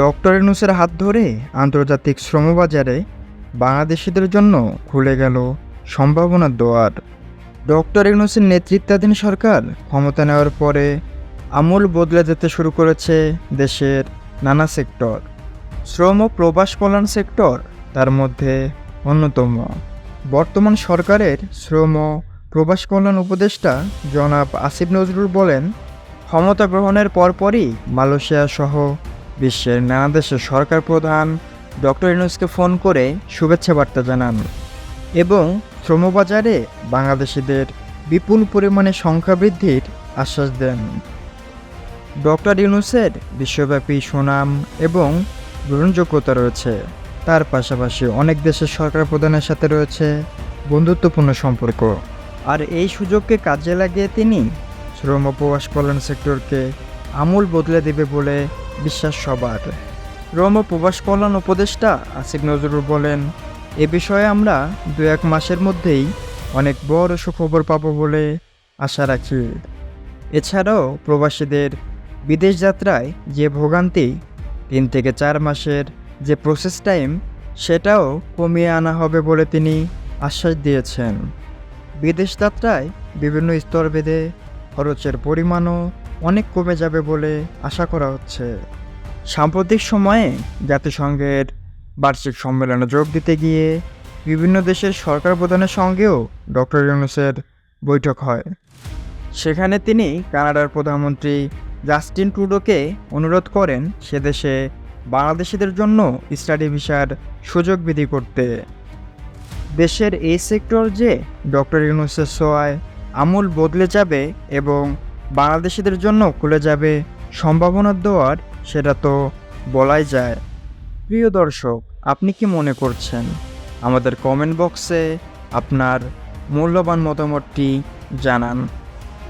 Doctor ইউনুসের হাত ধরে আন্তর্জাতিক শ্রমবাজারে বাংলাদেশিদের জন্য খুলে গেল সম্ভাবনার দোয়ার। ডক্টর ইউনুসের নেতৃত্বাধীন সরকার ক্ষমতা নেওয়ার পরে আমূল বদলে যেতে শুরু করেছে দেশের নানা সেক্টর। শ্রম ও প্রবাস কল্যাণ সেক্টর তার মধ্যে অন্যতম। বর্তমান সরকারের শ্রম ও প্রবাস কল্যাণ উপদেষ্টা জনাব আসিফ নজরুল বলেন, ক্ষমতা গ্রহণের পরপরই মালয়েশিয়া সহ বিশ্বের নানা দেশের সরকার প্রধান ডক্টর ইউনুসকে ফোন করে শুভেচ্ছা বার্তা জানান এবং শ্রমবাজারে বাংলাদেশিদের বিপুল পরিমাণে সংখ্যা বৃদ্ধির আশ্বাস দেন। ডক্টর ইউনুসের বিশ্বব্যাপী সুনাম এবং গ্রহণযোগ্যতা রয়েছে। তার পাশাপাশি অনেক দেশের সরকার প্রধানের সাথে রয়েছে বন্ধুত্বপূর্ণ সম্পর্ক। আর এই সুযোগকে কাজে লাগিয়ে তিনি শ্রম প্রবাস কল্যাণ সেক্টরকে আমূল বদলে দেবে বলে বিশ্বাস সবার। শ্রম ও প্রবাস কল্যাণ উপদেষ্টা আসিফ নজরুল বলেন, এ বিষয়ে আমরা দু এক মাসের মধ্যেই অনেক বড় সুখবর পাবো বলে আশা রাখি। এছাড়াও প্রবাসীদের বিদেশ যাত্রায় যে ভোগান্তি, তিন থেকে চার মাসের যে প্রসেস টাইম সেটাও কমিয়ে আনা হবে বলে তিনি আশ্বাস দিয়েছেন। বিদেশ যাত্রায় বিভিন্ন স্তরভেদে খরচের পরিমাণও অনেক কমে যাবে বলে আশা করা হচ্ছে। সাম্প্রতিক সময়ে জাতিসংঘের বার্ষিক সম্মেলনে যোগ দিতে গিয়ে বিভিন্ন দেশের সরকার প্রধানের সঙ্গেও ডক্টর ইউনুসের বৈঠক হয়। সেখানে তিনি কানাডার প্রধানমন্ত্রী জাস্টিন ট্রুডোকে অনুরোধ করেন সে দেশে বাংলাদেশিদের জন্য স্টাডি ভিসার সুযোগ বিধি করতে। দেশের এই সেক্টর যে ডক্টর ইউনুসের সোয়ায় আমূল বদলে যাবে এবং বাংলাদেশিদের জন্য খুলে যাবে সম্ভাবনার দোয়ার, সেটা তো বলাই যায়। প্রিয় দর্শক, আপনি কি মনে করছেন? আমাদের কমেন্ট বক্সে আপনার মূল্যবান মতামতটি জানান।